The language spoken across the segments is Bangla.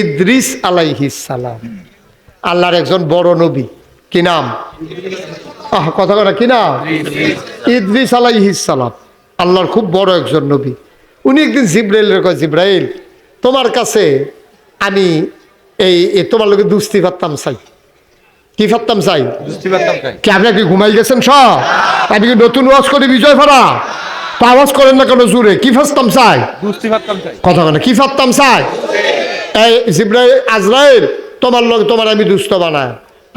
ইদ্রিস সালাম। আল্লাহর একজন বড় নবী। কি নাম? আহ কথা কথা কি নাম? ইদ্রিস সালাম। আল্লাহর খুব বড় একজন নবী। উনি একদিন জিব্রাইলের কয় জিব্রাইল তোমার কাছে আমি এই তোমার লোকে দুস্তি পারতাম চাই। কি পারতাম চাই? কি আপনি কি ঘুমাই গেছেন সব? আপনি কি নতুন ওয়াজ করে বিজয় ফেরা তা আওয়াজ করেন না কেন জুড়ে কি ফাস্তাম চাই? কথা বলে কি ফাত্তাম চাই? এই আজরাইল, তোমার লোক তোমার আমি দুস্থ বানায়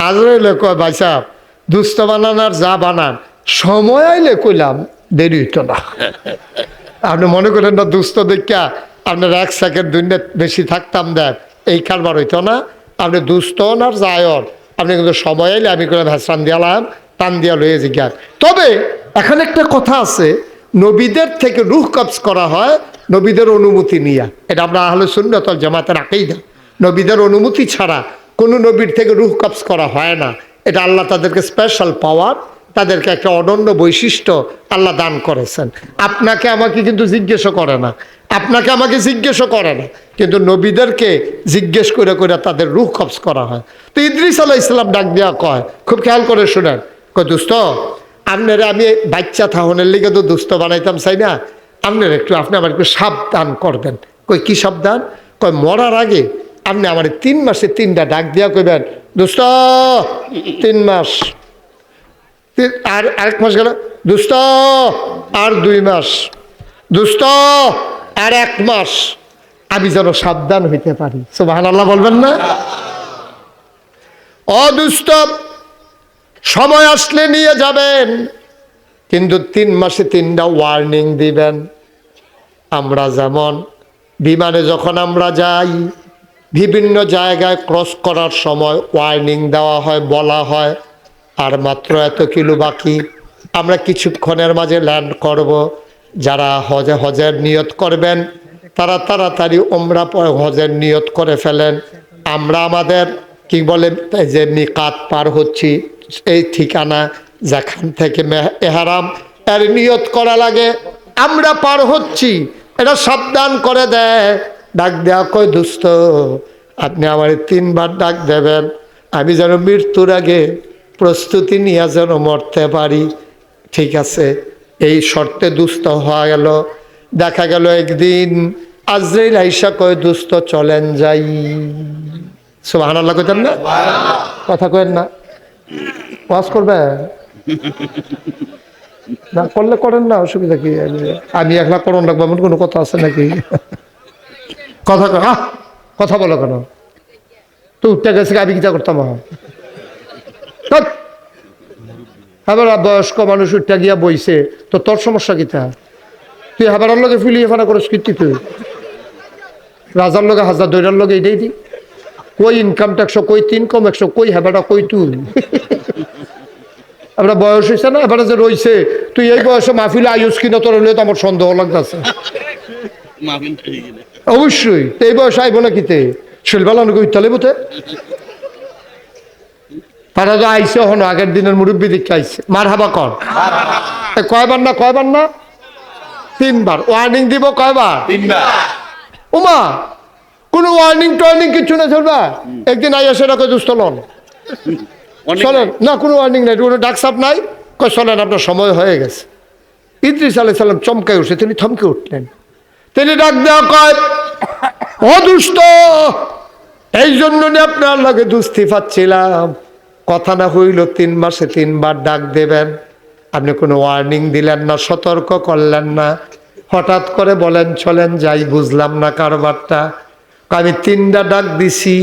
আজরাইল কয়, ভাই সাহেব দুস্থ বানান আর যা বানান, সময় আইলে কইলাম দেরি হইতো না। আপনি মনে করেন না দুস্থ দেখা আপনার এক সেকেন্ড মিনিট বেশি থাকতাম দেন, এই কারবার হইতো না। আপনি দুস্থ আর যায়ন আপনি কিন্তু সময় আইলে আমি করে ভেসান দিয়ালাম টান দিয়া লয়ে জিজ্ঞান তবে এখানে একটা কথা আছে, নবীদের থেকে রুহ কবজ করা হয় নবীদের অনুমতি নিয়া। এটা আমরা আহলে সুন্নতল জামাতে রাখেই না নবীদের অনুমতি ছাড়া কোনো নবীর থেকে রুহ কবজ করা হয় না। এটা আল্লাহ তাদেরকে স্পেশাল পাওয়ার তাদেরকে একটা অনন্য বৈশিষ্ট্য আল্লাহ দান করেছেন। আপনাকে আমাকে কিন্তু জিজ্ঞেসও করে না। আপনাকে আমাকে জিজ্ঞেসও করে না। কিন্তু নবীদেরকে জিজ্ঞেস করে করে তাদের রুখ কবজ করা হয়। তো ইদ্রিস আলাহ ইসলাম ডাক দেওয়া কয়, খুব খেয়াল করে শোনেন। কয়, দোস্ত আপনারা আমি বাচ্চা থাহনের লিগে তো দুস্থ বানাইতাম, চাই না? আপনার একটু, আপনি আমার একটু সাবধান করবেন। কই, কি সাবধান? কয় মরার আগে আপনি আমার তিন মাসে তিনটা ডাক দিয়া কইবেন দোস্ত তিন মাস আর আরেক মাস গেল দুস্ত আর দুই মাস দুস্ত আর এক মাস। আমি যেন সাবধান হইতে পারি। সুবাহান আল্লাহ বলবেন না? অদুষ্ট, সময় আসলে নিয়ে যাবেন। কিন্তু তিন মাসে তিনটা ওয়ার্নিং দিবেন। আমরা যেমন, বিমানে যখন আমরা যাই, বিভিন্ন জায়গায় ক্রস করার সময় ওয়ার্নিং দেওয়া হয়, বলা হয়, আর মাত্র এত কিলো বাকি। আমরা কিছুক্ষণের মাঝে ল্যান্ড করব। যারা হজে হজের নিয়ত করবেন, তারা তাড়াতাড়ি ওমরা হজের নিয়ত করে ফেলেন। আমরা আমাদের, কি বলে যে মিকাত পার হচ্ছি, এই ঠিকানা যেখান থেকে এহারাম এর নিয়ত করা লাগে। আমরা পার হচ্ছি এটা সাবধান করে দেয় ডাক দেওয়া কই দুস্থ আপনি আমার তিনবার ডাক দেবেন আমি যেন মৃত্যুর আগে প্রস্তুতি নিয়ে যেন মরতে পারি। ঠিক আছে এই শর্তে দুস্থ হওয়া গেল। দেখা গেল একদিন আজরাইল আইসা কয় দুস্থ চলেন যাই। সুবাহ আল্লাহ কইতেন না? কথা কয়েন না। ওয়াজ করবে না, করলে করেন না, অসুবিধা কি? আমি একলা করুন রাখব এমন কোনো কথা আছে নাকি? কথা আহ, কথা বলো কেন? তো উঠতে গেছে, আমি কিটা করতাম? আবার বয়স্ক মানুষ উঠতে গিয়া বইছে, তো তোর সমস্যা কিতা তুই হাবার লগে ফিলিয়ে ফানা করস কীর্তি তুই? রাজার লগে, হাজার দৈরার লগে এটাই দি। কই ইনকাম একশো কই তিন কম একশো, কই হেবাটা, কই তুই? আমরা বয়স হয়েছে না এবারে যে রইছে তুই এই বয়সে মাহফিলে আয়ুষ কিনা তোর হলে তো আমার সন্দেহ লাগতেছে। অবশ্যই এই বয়স আইব না কিতে শিলবালা নাকি উত্তালে বোতে তারা তো আইসে হন আগের দিনের মুরব্বী দিকে আইসে মার হাবা কর কয়বার না কয়বার না? তিনবার। ওয়ার্নিং দিব কয়বার? তিনবার। উমা কোনো ওয়ার্নিং টোয়ার্নিং কিছু না চলবা একদিন আইয়া সেটা কই দুস্থ লন। চলেন না কোনো ওয়ার্নিং নাই কোনো ডাক সাপ নাই। কই চলেন আপনার সময় হয়ে গেছে। ইদ্রিস আলাই সাল্লাম চমকাই উঠছে তিনি থমকে উঠলেন। তিনি ডাক দেওয়া কয় দুষ্ট এই জন্য নিয়ে আপনার লাগে দুস্থি পাচ্ছিলাম। কথা না হইল তিন মাসে তিনবার ডাক দেবেন। আপনি কোনো ওয়ার্নিং দিলেন না সতর্ক করলেন না। হঠাৎ করে বলেন চলেন যাই বুঝলাম না কারবারটা। আমি তিনটা ডাক দিছি।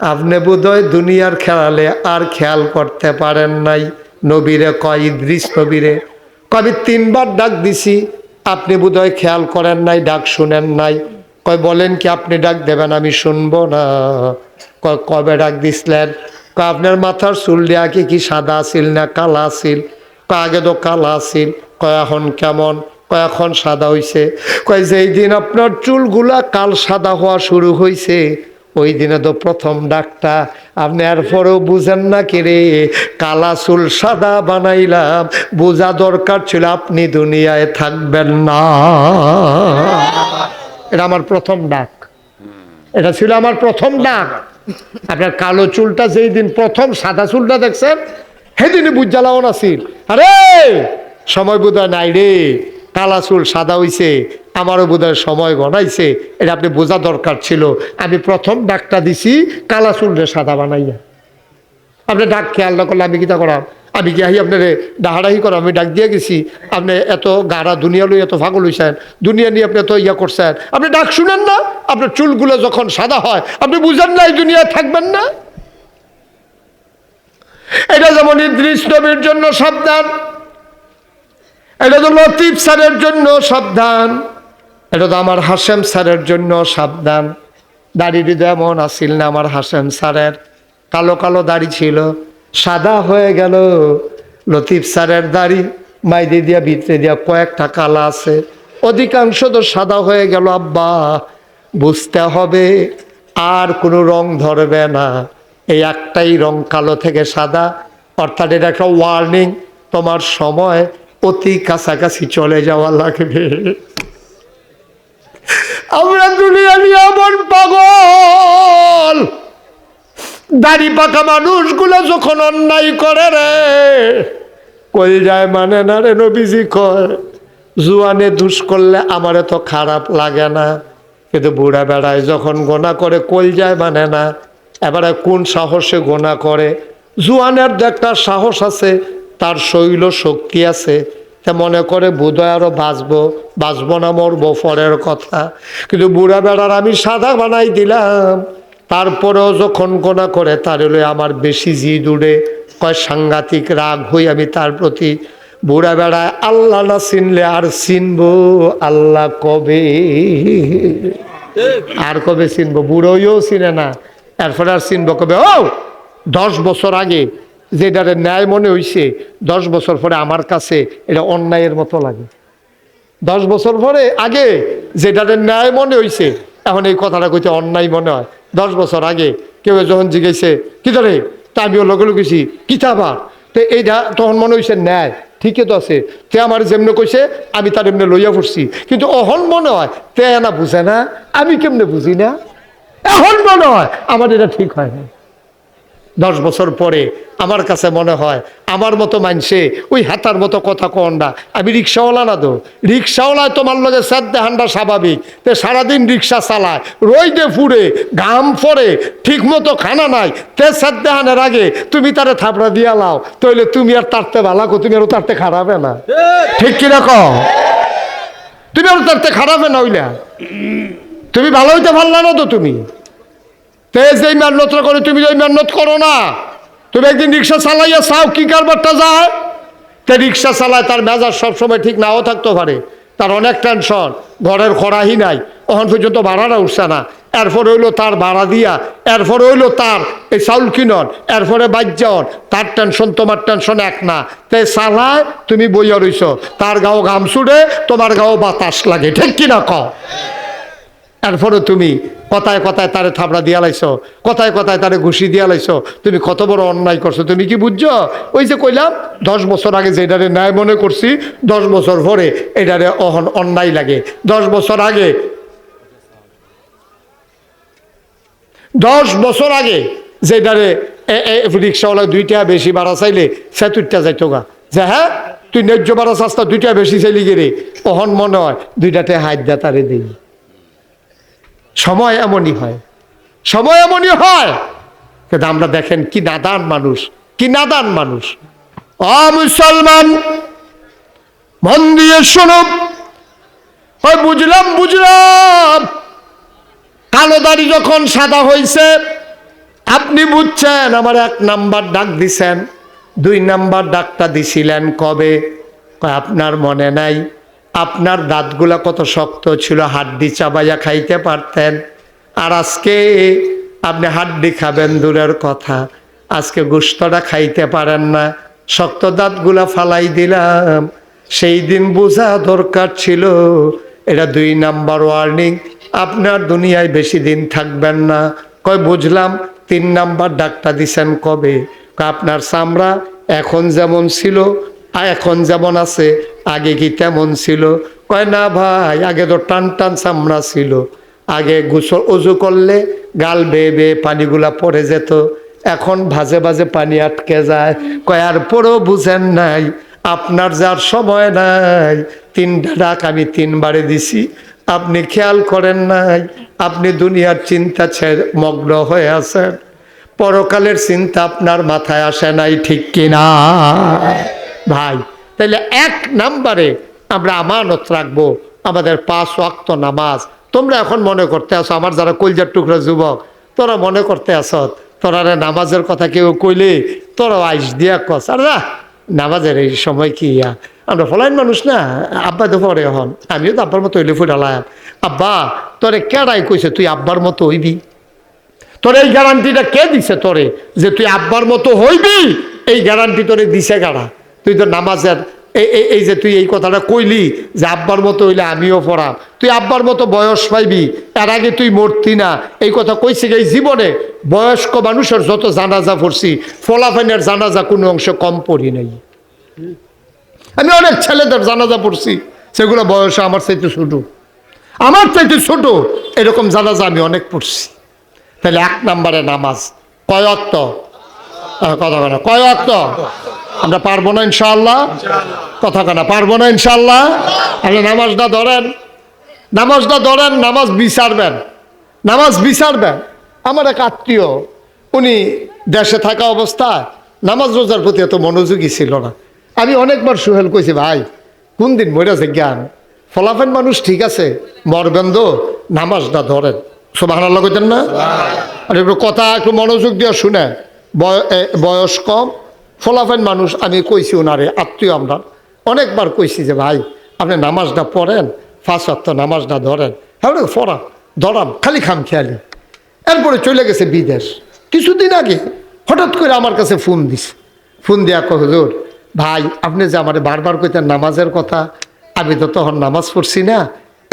আপনি বোধহয় দুনিয়ার খেলালে আর খেয়াল করতে পারেন নাই। নবীরে কয়, ইদ্রিস নবীরে আমি তিনবার ডাক দিছি, আপনি বোধহয় খেয়াল করেন নাই, ডাক শুনেন নাই। কয়, বলেন কি আপনি ডাক দেবেন, আমি শুনব না। কয়, কবে ডাক দিছিলেন? কয়, আপনার মাথার চুল দেয়া কি কি সাদা আছিল না কালা আছিল? কয়, আগে তো কালা আছিল, কয়, এখন কেমন? কয়, এখন সাদা হইছে। কয়, যেই দিন আপনার চুলগুলা কাল সাদা হওয়া শুরু হইছে ওই দিনে তো প্রথম ডাকটা। আপনি আর পরেও বুঝেন না কি রে? কালা চুল সাদা বানাইলাম, বোঝা দরকার ছিল আপনি দুনিয়ায় থাকবেন না। এটা আমার প্রথম ডাক। এটা ছিল আমার প্রথম ডাক। আপনার কালো চুলটা যেই দিন প্রথম সাদা চুলটা দেখছেন, সেদিনই বুঝালাও নাছিল আরে, সময় বোধহয় নাই রে। কালা চুল সাদা হইছে আমারও বোধহয় সময় গনাইছে এটা আপনি বোঝা দরকার ছিল। আমি প্রথম ডাকটা দিছি, কালা চুলরে সাদা বানাইয়া। আপনি ডাক খেয়াল না করলে আমি কিতা করাম? আমি কি আহি আপনার ডাহাডাহি করাম? আমি ডাক দিয়ে গেছি, আপনি এত গাড়া দুনিয়া লই এত ফাগল হইছেন, দুনিয়া নিয়ে আপনি এত ইয়া করছেন। আপনি ডাক শুনেন না, আপনার চুলগুলো যখন সাদা হয়, আপনি বুঝেন না এই দুনিয়ায় থাকবেন না। এটা যেমন ইদ্রিস নবীর জন্য সাবধান, এটা তো লতিফ স্যারের জন্য সাবধান। এটা তো আমার হাসেম স্যারের জন্য সাবধান। দাড়ি যেমন আসিল না আমার হাসেম স্যারের। কালো কালো দাড়ি ছিল, সাদা হয়ে গেল। লতিফ স্যারের দাড়ি মাইদি দিয়া ভিতরে দিয়া কয়েকটা কালা আছে। অধিকাংশ তো সাদা হয়ে গেল, আব্বা, বুঝতে হবে, আর কোনো রং ধরবে না। এই একটাই রং কালো থেকে সাদা, অর্থাৎ এটা একটা ওয়ার্নিং তোমার সময় অতি কাছাকাছি চলে যাওয়া লাগবে। আমরা দুনিয়া নিয়ে এমন পাগল। দাড়ি পাকা মানুষগুলো যখন অন্যায় করে রে, কই যায় মানে না রে নবীজি কয়, জুয়ানে দুষ করলে আমার তো খারাপ লাগে না। কিন্তু বুড়া বেড়ায় যখন গোনা করে কল যায় মানে না। এবারে কোন সাহসে গোনা করে? জুয়ানের একটা সাহস আছে, তার শৈল শক্তি আছে। তা মনে করে বোধহয় আরও বাঁচবো বাঁচবো না মরবো পরের কথা। কিন্তু বুড়া বেড়ার আমি সাদা বানাই দিলাম। তারপরেও যখন গোনা করে তার হলে আমার বেশি জি দূরে কয় সাংঘাতিক রাগ হই আমি তার প্রতি। বুড়া বেড়ায়, আল্লাহ না চিনলে আর চিনব, আল্লাহ কবে? আর কবে চিনবো? বুড়োইও চিনে না। এরপরে আর চিনবো কবে? ও, দশ বছর আগে যেটারে ন্যায় মনে হইছে, দশ বছর পরে আমার কাছে এটা অন্যায়ের মতো লাগে। দশ বছর পরে আগে যেটাতে ন্যায় মনে হইছে, এখন এই কথাটা কইতে অন্যায় মনে হয়। দশ বছর আগে কেউ যখন জিজ্ঞেসে, কি ধরে তা আমিও লগে লগেছি কিতাবা তো এইটা তখন মনে হইছে ন্যায়, ঠিকই তো আছে। তে আমার যেমনে কইছে, আমি তার এমনি লইয়া পড়ছি। কিন্তু অহন মনে হয়, তে না বুঝে না, আমি কেমনে বুঝি না? এখন মনে হয়, আমার এটা ঠিক হয় না দশ বছর পরে আমার কাছে মনে হয়, আমার মতো মানছে, ওই হাতার মতো কথা কন না। আমি রিক্সাওয়ালা না তো। রিক্সাওয়ালায় তোমার লগে সাদ্দে হান্ডা স্বাভাবিক। তে সারাদিন রিক্সা চালায় রইদে ফুড়ে, ঘাম পড়ে ঠিক মতো খানা নাই। তে সাদ্দে হানের আগে তুমি তারে থাপড়া দিয়া লাও, তাইলে তুমি আর তারতে ভালা তুমি আর তারতে খারাপে না। ঠিক কীরকম তুমি আর তারতে খারাপে না ওইলা তুমি ভালো হইতে পারলা না তো তুমি। তে যেই করে, তুমি যেই মেহনত করো না, তুমি একদিন রিক্সা চালাইয়া চাও, কি কারবারটা যায়? তে রিক্সা চালায়, তার মেজাজ সবসময় ঠিক নাও থাকতে পারে তার অনেক টেনশন, ঘরের খরাহি নাই ওখান পর্যন্ত ভাড়াটা উঠছে না। এরপরে হইল তার ভাড়া দিয়া, এরপরে হইল তার এই চাউল কিনন, এরপরে বাজ্যান তার টেনশন, তোমার টেনশন এক না। তাই চালায়, তুমি বইয়া রইছ। তার গাও ঘাম ছুড়ে, তোমার গাও বাতাস লাগে, ঠিক কিনা কও? এরপরে তুমি কথায় কথায় তারে থাবড়া দিয়া লাইছো, কথায় কথায় তারে ঘুষি দিয়া লাইছো, তুমি কত বড় অন্যায় করছ, তুমি কি বুঝছ? ওই যে কইলাম, দশ বছর আগে যেটারে ন্যায় মনে করছি, দশ বছর পরে এটারে অহন অন্যায় লাগে। দশ বছর আগে, দশ বছর আগে যেটারে রিক্সাওয়ালা দুইটা বেশি ভাড়া চাইলে সে তুইটা যাইতো গা। যে হ্যাঁ তুই ন্যায্য ভাড়া চাস্তা দুইটা বেশি চাইলি গেলে অহন মনে হয় দুইটাতে হাত দা তারে দিই। সময় এমনই হয়। সময় এমনই হয়। কিন্তু আমরা দেখেন কি নাদান মানুষ, কি নাদান মানুষ। অ মুসলমান মন দিয়ে ওই বুঝলাম বুঝলাম। কালো দাড়ি যখন সাদা হয়েছে আপনি বুঝছেন, আমার এক নাম্বার ডাক দিছেন। দুই নাম্বার ডাকটা দিছিলেন কবে? আপনার মনে নাই। আপনার দাঁতগুলা কত শক্ত ছিল, হাড্ডি চাবাইয়া খাইতে পারতেন? আর আজকে আপনি হাড্ডি খাবেন, দূরের কথা। আজকে গোস্তটা খাইতে পারেন না। শক্ত দাঁতগুলা ফালাই দিলাম। সেই দিন বোঝা দরকার ছিল, এটা দুই নাম্বার ওয়ার্নিং। আপনার দুনিয়ায় বেশি দিন থাকবেন না। কয়, বুঝলাম তিন নাম্বার ডাকটা দিছেন কবে? আপনার চামড়া এখন যেমন ছিল এখন যেমন আছে, আগে কি তেমন ছিল? কয়, না ভাই, আগে তো টান টান চামড়া ছিল। আগে গোসল উজু করলে গাল বেয়ে বেয়ে পানিগুলা পড়ে যেত। এখন ভাজে ভাজে পানি আটকে যায়। কয়, আর পরও বুঝেন নাই, আপনার যার সময় নাই। তিনটা ডাক আমি তিনবারে দিছি। আপনি খেয়াল করেন নাই, আপনি দুনিয়ার চিন্তা মগ্ন হয়ে আছেন। পরকালের চিন্তা আপনার মাথায় আসে নাই ঠিক কিনা? ভাই তাহলে এক নাম্বারে আমরা আমানত রাখব আমাদের পাঁচ ওয়াক্ত নামাজ। তোমরা এখন মনে করতে আসো আমার যারা কলজার টুকরা যুবক, তোরা মনে করতে আস তোরা নামাজের কথা কেউ কইলে তোরা আইস দিয়া কস, আর নামাজের এই সময় কি ইয়া? আমরা ফলাইন মানুষ না, আব্বা তো পরে হন, আমিও তো আব্বার মতো হইলে ফুটালাম আব্বা, তোরে কেডাই কইছে, তুই আব্বার মতো হইবি? তোর এই গ্যারান্টিটা কে দিছে তোরে, যে তুই আব্বার মতো হইবি? এই গ্যারান্টি তোরে দিছে গাড়া তুই তো নামাজের এই যে তুই এই কথাটা কইলি যে আব্বার মতো হইলে আমিও পড়াম। তুই আব্বার মতো বয়স পাইবি এর আগে তুই মরতি না। এই কথা কইছি এই জীবনে বয়স্ক মানুষের যত জানাজা পড়ছি ফলাফাইনের জানাজা কোনো অংশ কম পড়ি নাই। আমি অনেক ছেলেদের জানাজা পড়ছি সেগুলো বয়স আমার চাইতে ছোট। আমার চাইতে ছোট এরকম জানাজা আমি অনেক পড়ছি। তাহলে এক নম্বরে নামাজ কয় অক্ত? আহ, কথা কেনা কয় অক্ত আমরা পারব না ইনশাল্লাহ কথা কেনা পারব না ইনশাল্লাহ আপনি নামাজটা ধরেন। নামাজটা ধরেন, নামাজ বিচারবেন। নামাজ বিচারবেন। আমার এক আত্মীয়, উনি দেশে থাকা অবস্থায় নামাজ রোজার প্রতি এত মনোযোগী ছিল না। আমি অনেকবার সুহেল কইছি, ভাই, কোন দিন মরেছে জ্ঞান? ফলাফেন মানুষ ঠিক আছে, মরবেন তো, নামাজটা ধরেন। সব হানাল্লা কইতেন না? আর একটু কথা, একটু মনোযোগ দিয়ে শুনে বয়স কম ফলাফেন মানুষ, আমি কইছি ওনারে আত্মীয় আমরা, অনেকবার কইছি যে, ভাই, আপনি নামাজটা পড়েন ফাঁস নামাজটা ধরেন। হ্যাঁ পড়ান ধরান খালি খাম খেয়ালি। এরপরে চলে গেছে বিদেশ। কিছুদিন আগে হঠাৎ করে আমার কাছে ফোন দিস। ফোন দিয়া কহ ভাই, আপনি যে আমার বারবার কইতেন নামাজের কথা, আমি তো তখন নামাজ পড়ছি না,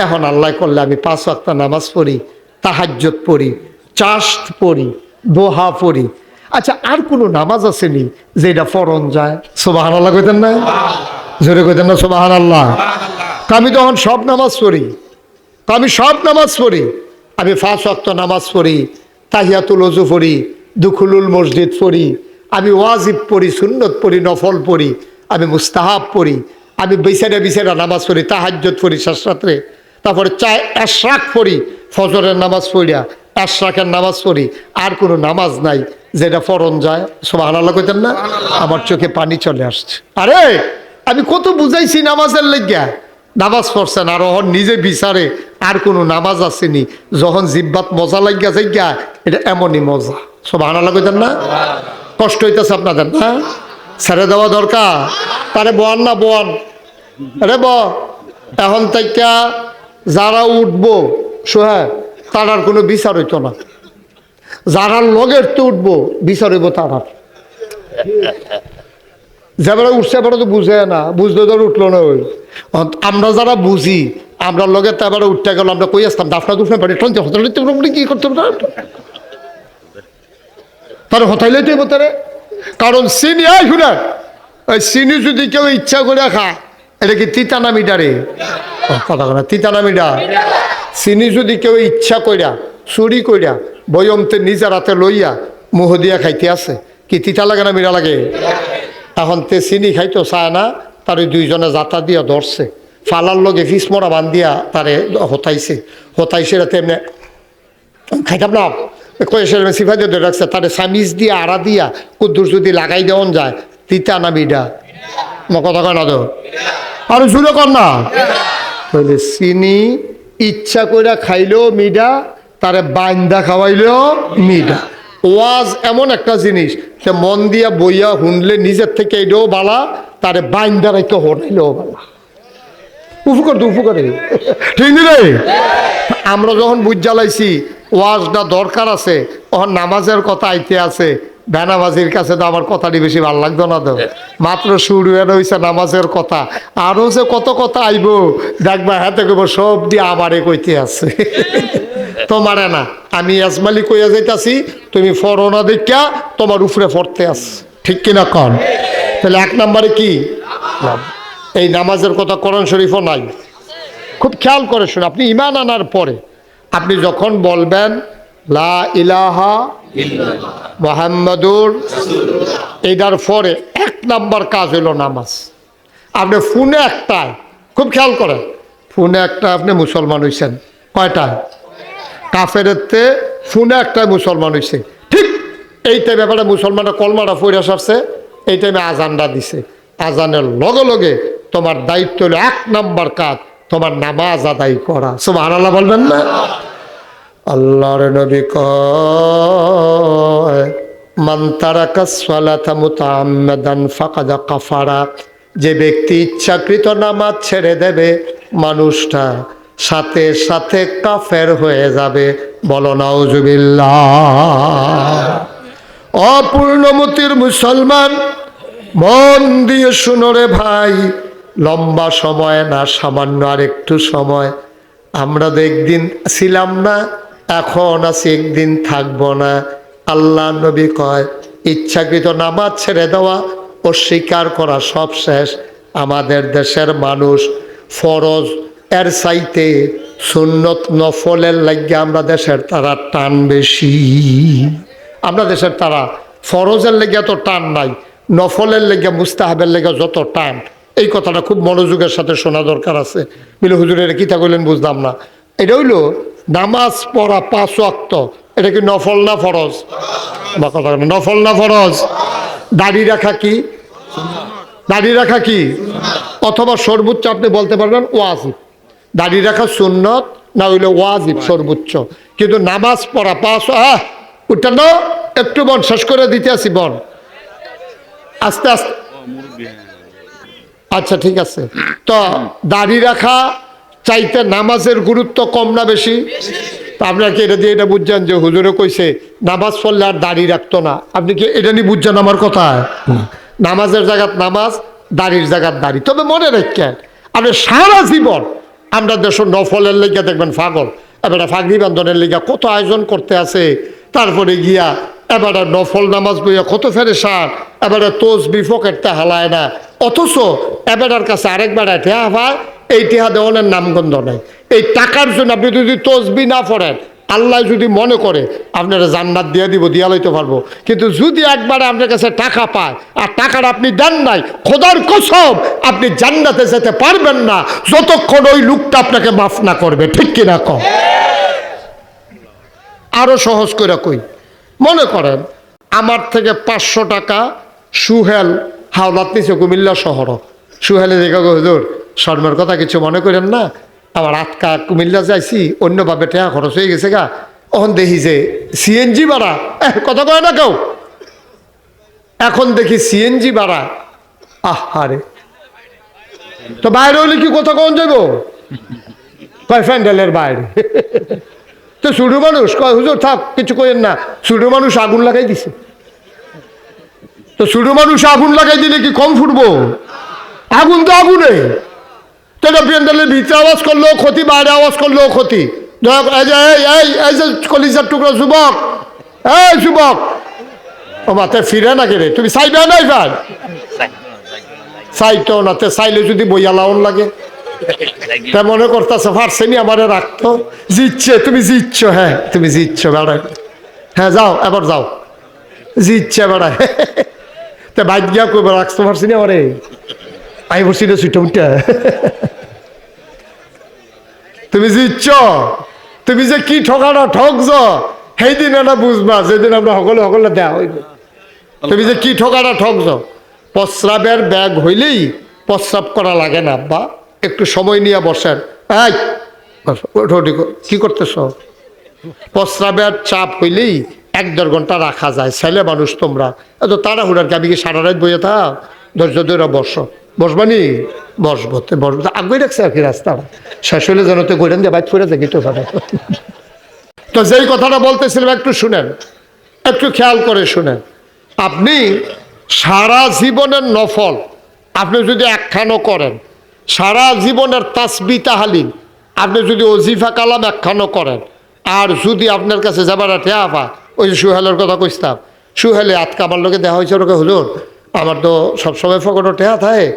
এখন আল্লাহ করলে আমি পাঁচ ওয়াক্ত নামাজ পড়ি তাহাজ্জত পড়ি চাষ পড়ি, দোহা পড়ি। আচ্ছা আর কোনো নামাজ আসেনি যেটা ফরন যায়? সোবাহান আল্লাহ কইতেন না? জোরে কইতেন না সোবাহান আল্লাহ আমি তখন সব নামাজ পড়ি। তো আমি সব নামাজ পড়ি। আমি ফাঁস অক্ত নামাজ পড়ি তাহিয়াতুল অজু পড়ি দুখুলুল মসজিদ পড়ি আমি ওয়াজিব পড়ি সুন্নত পড়ি নফল পড়ি আমি মুস্তাহাব পড়ি আমি বিছানা বিছানা নামাজ পড়ি তাহাজ্জত পড়ি শেষরাত্রে তারপরে চায় এশরাক পড়ি ফজরের নামাজ পড়িয়া। এশরাকের নামাজ পড়ি আর কোনো নামাজ নাই। যেটা ফরন যায় সব আনাল্লা কইতেন না আমার চোখে পানি চলে আসছে। আরে আমি কত বুঝাইছি নামাজের লেগিয়া। নামাজ পড়ছেন আর ওহন নিজে বিচারে আর কোনো নামাজ আসেনি। যখন জিব্বাত মজা লাগিয়া যাইগা এটা এমনই মজা। সব আনা লাগতেন না কষ্ট হইতেছে আপনাদের না? ছেড়ে দেওয়া দরকার। তারে বোয়ান না বোয়ান। আরে ব এখন থেকে যারা উঠবো সোহা তার আর কোনো বিচার হইতো না। যারা লগের তো উঠবো, বিচার হইব তার আর যেবারে উঠছে এবারে তো বুঝে না বুঝতে তো উঠল না ওই। আমরা যারা বুঝি, আমরা লগে তো এবারে উঠতে গেল আমরা কই আসতাম? দাফনা দুফনা বাড়ি টনতে হতাইতে কি করতে না তার হতাইলে তো তারে। কারণ চিনি আই শুনে ওই চিনি যদি কেউ ইচ্ছা করে খায় এটা কি তিতা না মিটারে ও, কথা কথা তিতা না মিটা চিনি যদি কেউ ইচ্ছা কইরা চুরি কইরা বয়মতে নিজের হাতে লইয়া মুহ দিয়া খাইতে আছে কি তিতা লাগে না মিরা লাগে? এখন তে চিনি খাইতো চায় না তার ওই দুইজনে যাতা দিয়া ধরছে। ফালার লগে ফিসমরা বান্ধিয়া তারে হতাইছে। হতাইছে রাতে এমনি খাইতাম না? কয়েসের সিফা দিয়ে ধরে রাখছে তারে সামিজ দিয়ে আড়া দিয়া কুদ্দুর যদি লাগাই দেওয়ান যায় তিতা না বিডা মো কথা কয় না তো? আর জুড়ে কর না? তাহলে চিনি ইচ্ছা করে খাইলেও মিডা তারে বাইন্দা খাওয়াইলেও মিডা। ওয়াজ এমন একটা জিনিস সে মন দিয়া বইয়া শুনলে নিজের থেকে এটাও বালা তারে বাইন্দা রেখে হটাইলেও বালা। উপকার তো উপকারে। ঠিক রে? আমরা যখন বুঝ জ্বালাইছি ওয়াজটা দরকার আছে তখন নামাজের কথা আইতে আছে বেনামাজির কাছে তো আমার কথাটি বেশি ভালো লাগতো না তো। মাত্র শুরু হয়ে রয়েছে নামাজের কথা। আরও যে কত কথা আইব দেখবা হাতে কইব সব দিয়ে আমারে কইতে আছে। তোমারে না আমি আজমালি কইয়া যাইতাছি তুমি ফরনা দেখা তোমার উপরে পড়তে আস ঠিক কিনা কন? তাহলে এক নম্বরে কি? এই নামাজের কথা কোরআন শরীফও নাই। খুব খেয়াল করে শুনে আপনি ইমান আনার পরে আপনি যখন বলবেন লা ইলাহা মোহাম্মদুর এটার পরে এক নাম্বার কাজ হলো নামাজ। আপনি ফোনে একটায়, খুব খেয়াল করেন, ফোনে একটা আপনি মুসলমান হয়েছেন কয়টা কাফেরতে ফোনে একটা মুসলমান হয়েছে ঠিক এই টাইমে ব্যাপারে মুসলমানরা কলমাটা ফইরা সারছে, এই টাইমে আজানটা দিছে। আজানের লগে লগে তোমার দায়িত্ব হলো এক নাম্বার কাজ, তোমার নামাজ আদায় করা। সব আল্লাহ বলবেন না? আল্লাহর নবী কয়, মান কাফারা। যে ব্যক্তি ইচ্ছাকৃত নামাজ ছেড়ে দেবে, মানুষটা সাথে সাথে কাফের হয়ে যাবে। বলো, নাউজুবিল্লাহ। অপূর্ণমতির মুসলমান, মন দিয়ে শুনো রে ভাই, লম্বা সময় না, সামান্য আর একটু সময়। আমরা তো একদিন ছিলাম না এখন আছি একদিন থাকব না। আল্লাহ নবী কয়, ইচ্ছাকৃত নামাজ ছেড়ে দেওয়া অস্বীকার করা সব শেষ। আমাদের দেশের মানুষ ফরজ, এর চাইতে সুন্নত নফলের লাগিয়ে আমরা দেশের তারা টান বেশি। আমরা দেশের তারা ফরজের লেগে এত টান নাই, নফলের লেগে মুস্তাহাবের লেগে যত টান। এই কথাটা খুব মনোযোগের সাথে শোনা দরকার আছে। মিলে হুজুরের কিতা কইলেন বুঝলাম না। এটা হইল নামাজ পড়া পাঁচ অক্ত এটা কি নফল না ফরজ? বা কথা নফল না ফরজ? দাড়ি রাখা কি? দাড়ি রাখা কি? অথবা সর্বোচ্চ আপনি বলতে পারবেন ওয়াজিব। দাড়ি রাখা সুন্নত, না হইলে ওয়াজিব সর্বোচ্চ। কিন্তু নামাজ পড়া পাঁচ আহ উঠেন না, একটু বন শেষ করে দিতে আসি বন আস্তে আস্তে আচ্ছা ঠিক আছে। তো দাড়ি রাখা চাইতে নামাজের গুরুত্ব কম না বেশি? তা আপনারা কি এটা দিয়ে এটা বুঝছেন যে হুজুরে কইছে নামাজ পড়লে আর দাড়ি রাখতো না। আপনি কি এটা নিয়ে বুঝছেন আমার কথা? নামাজের জায়গাত নামাজ দাড়ির জায়গাত দাড়ি। তবে মনে রাখেন আপনি সারা জীবন আমরা দেশ নফলের লেগে দেখবেন ফাগল এবারে ফাগরি বান্ধনের লেগে কত আয়োজন করতে আছে তারপরে গিয়া এবারে নফল নামাজ বইয়া কত ফেরে সার এবারে তোজ বিফকেটটা হালায় না। অথচ এবারের কাছে আরেকবার ঠেয়া হয় এই টেহা দেওয়ানের নামগন্ধ নাই। এই টাকার জন্য আপনি যদি তসবি না পড়েন, আল্লাহ যদি মনে করে, আপনারা জান্নাত দিয়ে দিব, দিয়া লইতে পারব। কিন্তু যদি একবারে আপনার কাছে টাকা পায়, আর টাকাটা আপনি দেন নাই, খোদার কসম, আপনি জান্নাতে যেতে পারবেন না, যতক্ষণ ওই লোকটা আপনাকে মাফ না করবে। ঠিক কিনা কম আরও সহজ করে কই? মনে করেন, আমার থেকে পাঁচশো টাকা সুহেল হাওলাত নিচে কুমিল্লা শহর। সুহেলে দেখা হুজুর, শর্মের কথা কিছু মনে করেন না? আমার আটকা কুমিল্লা যাইছি, অন্যভাবে টাকা খরচ হয়ে গেছে গা। তখন দেখি যে সিএনজি ভাড়া কথা কয় না কেউ? এখন দেখি সিএনজি ভাড়া, আহারে। তো বাইরে হলে কি কথা কখন যাব কয়, ফ্যান্ডেলের বাইরে। তো ছোটো মানুষ হুজুর, থাক, কিছু করেন না। ছোটো মানুষ আগুন লাগাই দিছে। তো ছোটো মানুষ আগুন লাগাই দিলে কি কম ফুটবো? আগুন তো আগুনে। তো এটা ভিতরে আওয়াজ করলেও ক্ষতি, বাইরে আওয়াজ করলেও ক্ষতি। করে- এই কলিজার টুকরো, যুবক, এই যুবক। ও মাতে ফিরে না কে রে? তুমি চাইবে নাই ভাই চাইতো না, তে চাইলে যদি বইয়া লাউন লাগে। তা মনে করতেছে পারছেনি আমারে রাখতো। জিতছে, তুমি জিতছ হ্যাঁ তুমি জিতছ বেড়ায় হ্যাঁ যাও, এবার যাও। জিতছে বেড়ায় তা বাইক গিয়া কইবার রাখতে পারছি না আমারে? আই বসছি না সুইটা উঠা। তুমি জিতছ? তুমি যে কি ঠকানো, ঠকছ? সেই দিন এটা বুঝবা, যেদিন আমরা সকলে সকলে দেয়া হইবে। তুমি যে কি ঠকাটা ঠকছ? প্রস্রাবের ব্যাগ হইলেই প্রস্রাব করা লাগে না বা একটু সময় নিয়ে বসেন। এই কি করতেছ? প্রস্রাবের চাপ হইলেই এক দেড় ঘণ্টা রাখা যায়, ছেলে মানুষ তোমরা। এত তাড়াহুড়ার আমি কি সারা রাত বইয়ে থাক? ধৈর্য ধরে বসো। বসবানি বসবো তে, বসবো তা। আগে রাখছে আর কি রাস্তা শেষ হইলে যেন তো গোলেন দিয়ে বাইক করে দেখি তো তো যেই কথাটা বলতেছিলাম, একটু শুনেন। একটু খেয়াল করে শুনেন। আপনি সারা জীবনের নফল, আপনি যদি একখানো করেন সারা জীবনের তাসবি তাহালিম আপনি যদি অজিফা কালাম একখানো করেন, আর যদি আপনার কাছে যাবার ঠেয়া পা, ওই যে সুহেলের কথা কইতাম সুহেলে আজকে আমার লোকে দেখা হয়েছে ওরকে হুজুর, আমার তো সবসময় ফকটো ঠেয়া থাকে।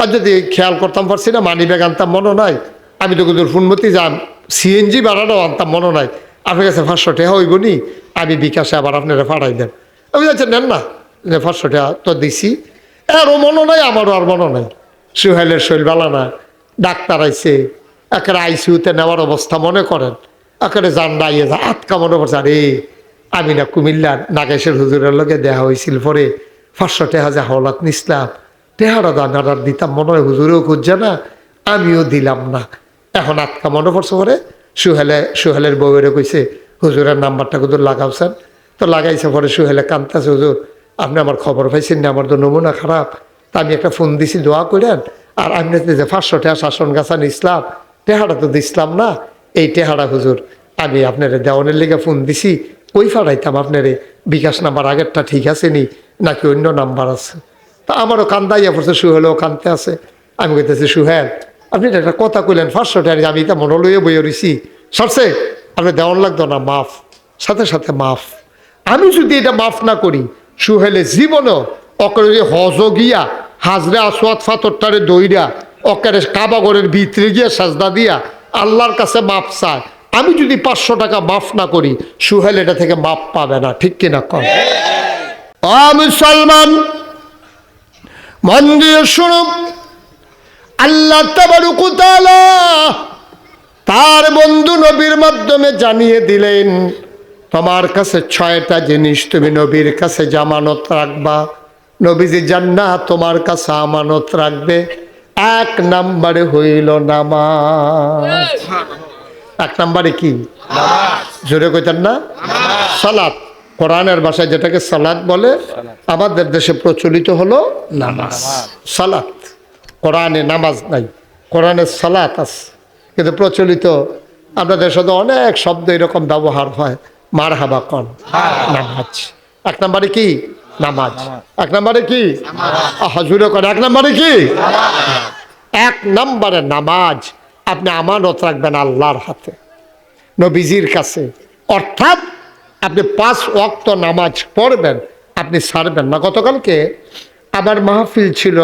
আর যদি খেয়াল করতাম পারছি না, মানি ব্যাগ আনতাম মনে নাই। আমি তো কিন্তু ফুনমতি যান সিএনজি ভাড়াটাও আনতাম মনে নাই। আপনার কাছে পাঁচশো টাকা হইব নি? আমি বিকাশে আবার আপনারা পাঠাই দেন। আমি যাচ্ছি নেন না, যে পাঁচশো টাকা তো দিছি। এরও মনে নাই, আমারও আর মনে নাই। সুহেলের শৈল না ডাক্তার আইছে, একেবারে আইসিউতে নেওয়ার অবস্থা মনে করেন, একেবারে জান্ডা ইয়ে যা আটকা মনে করছে আরে আমি না কুমিল্লার নাগেশের হুজুরের লগে দেহা হয়েছিল পরে, পাঁচশো টাকা যে হলাত নিসলাম টেহারা দাম আর দিতাম মনে হয় হুজুরেও খুঁজছে না, আমিও দিলাম না। এখন আটকা মনে পড়ছে পরে, সুহেলে, সুহেলের বউয়েরে কইছে, হুজুরের নাম্বারটা কুদুর লাগাওছেন। তো লাগাইছে পরে সুহেলে কান্তাছে হুজুর, আপনি আমার খবর পাইছেন না, আমার তো নমুনা খারাপ। তা আমি একটা ফোন দিছি, দোয়া করেন। আর আমি যে, পাঁচশো টাকা শাসন গাছান ইসলাম। টেহারা তো দিসলাম না। এই টেহারা হুজুর, আমি আপনার দেওয়ানের লেগে ফোন দিছি। ওই ফাড়াইতাম আপনারে, বিকাশ নাম্বার আগেরটা ঠিক আছে নি নাকি অন্য নাম্বার আছে। তা আমারও কান্দাইয়া পড়ছে, সুহেলও কানতে আছে। আমি কইতেছি, সুহেল, আপনি একটা কথা কইলেন ফার্স্ট টাইম আমি তা মনে লইয়ে বইয়ে রইছি। সরছে আপনি দেওয়ান লাগতো না, মাফ। সাথে সাথে মাফ। আমি যদি এটা মাফ না করি সুহেলে জীবনও অকে যদি হজ গিয়া, হাজরে আসোয়াত ফাতরটারে দইরা, অকারে কাবাগরের ভিতরে গিয়া সাজদা দিয়া, আল্লাহর কাছে মাপ চায়। আমি যদি পাঁচশো টাকা মাফ না করি, সুহেল এটা থেকে মাপ পাবে না, ঠিক কিনা? কম মুসলমান, মন দিয়ে শুনুন। আল্লাহ তার বন্ধু নবীর মাধ্যমে জানিয়ে দিলেন, তোমার কাছে ছয়টা জিনিস তুমি নবীর কাছে জামানত রাখবা। নবীজি জান্নাত তোমার কাছে আমানত রাখবে। এক নাম্বারে হইল নামাজ। এক নাম্বারে কি? জোরে কইতেন না? সালাত। কোরআনের ভাষায় যেটাকে সালাত বলে, আমাদের দেশে প্রচলিত হলো নামাজ। সালাত। কোরআনে নামাজ নাই, কোরআনে সালাত আছে। কিন্তু প্রচলিত আপনাদের তো অনেক শব্দ এরকম ব্যবহার হয়। মার হাবা কন। নামাজ। এক নাম্বারে কি? নামাজ। এক নম্বরে কি? হজুরে কন এক নম্বরে কি? এক নম্বরে নামাজ। আপনি আমানত রাখবেন আল্লাহর হাতে। নবীজির কাছে। অর্থাৎ আপনি পাঁচ ওয়াক্ত নামাজ পড়বেন আপনি ছাড়বেন না। গতকালকে আমার মাহফিল ছিল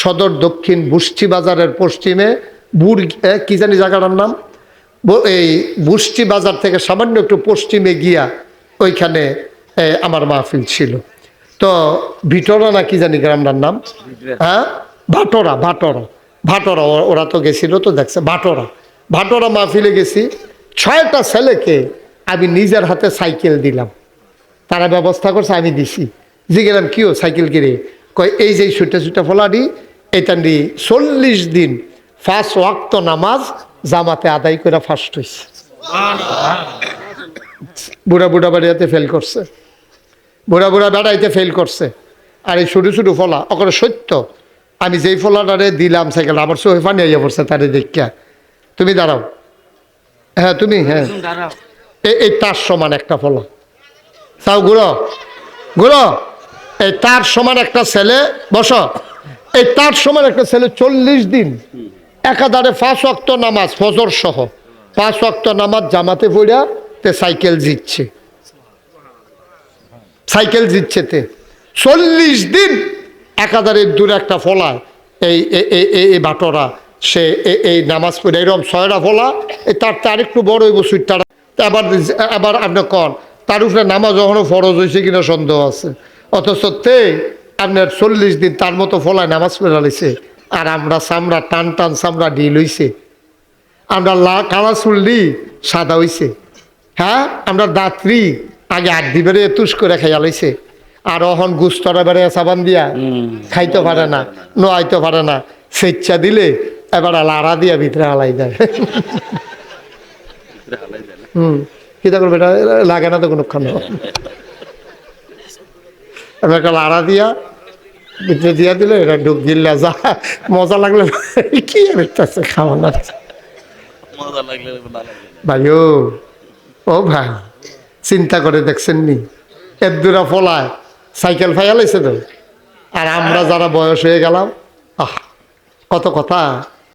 সদর দক্ষিণ বুষ্টি বাজারের পশ্চিমে বুর কি জানি জায়গাটার নাম? এই বুষ্টি বাজার থেকে সামান্য একটু পশ্চিমে গিয়া ওইখানে আমার মাহফিল ছিল। তো ভিটরা না কি জানি গ্রামটার নাম? হ্যাঁ? ভাটরা ভাটরা। ভাটরা ওরা তো গেছিল তো দেখছে ভাটরা। ভাটরা মাহফিলে গেছি ছয়টা ছেলেকে আমি নিজের হাতে সাইকেল দিলাম। তারা ব্যবস্থা করছে আমি দিছি। জিগেলাম কিও সাইকেল কিনে কয় এই যে ছুটে ছুটে ফলাডি এটা নি চল্লিশ দিন ফার্স্ট ওয়াক্ত নামাজ জামাতে আদায় করে ফার্স্ট হয়েছে বুড়া বুড়া বাড়িয়াতে ফেল করছে। বুড়া বুড়া বেড়াইতে ফেল করছে। আর এই ছোটো ছোটো ফলা ওখানে সত্য। আমি যেই ফলাটারে দিলাম সাইকেল আমার চোখে পানি আইয়া পড়ছে তারে দেখিয়া। তুমি দাঁড়াও। হ্যাঁ তুমি হ্যাঁ। এই তার সমান একটা ফলা। তাও গুঁড়ো। গুঁড়ো। এই তার সমান একটা ছেলে বস। এই তার সমান একটা ছেলে চল্লিশ দিন। একাধারে পাঁচ অক্ত নামাজ ফজর সহ। পাঁচ অক্ত নামাজ জামাতে পড়িয়া তে সাইকেল জিতছে। সাইকেল জিতছে তে। চল্লিশ দিন একাধারে দূরে একটা ফলায় এই এই বাটরা, সে, এই নামাজ পড়ে, এরকম ছয়টা ফলা তার তার একটু বড় হইব সুইটটা। আবার আবার আপনি কন, তার উপরে নামাজ কখনো ফরজ হয়েছে কিনা সন্দেহ আছে। অথচ তে আপনার চল্লিশ দিন তার মতো ফলায় নামাজ পড়ে লাইছে আর আমরা সামরা টান টান সামরা ডিল হইছে আমরা লা কালা চুল্লি সাদা হইছে। হ্যাঁ? আমরা দাঁতরি আগে আট দিবারে তুষ করে খাইয়া লাইছে। আর অহন গুস্তরা বেড়ে সাবান দিয়া খাইতে পারে না নোয়াইতে পারে না। স্বেচ্ছা দিলে এবার লাড়া দিয়া ভিতরে হালাই দেয়। হুম কিতা করবে এটা? লাগে না তো কোনো খানো এবার একটা লাড়া দিয়া ভিতরে দিয়া দিলে এটা ঢুক দিল্লা যা। মজা লাগলে কি আছে খাওয়া মজা লাগলে। ভাইও ও ভাই। চিন্তা করে দেখছেন নি এদুরা ফলায়, সাইকেল ফাইয়া লাইছে তো। আর আমরা যারা বয়স হয়ে গেলাম, আহ, কত কথা।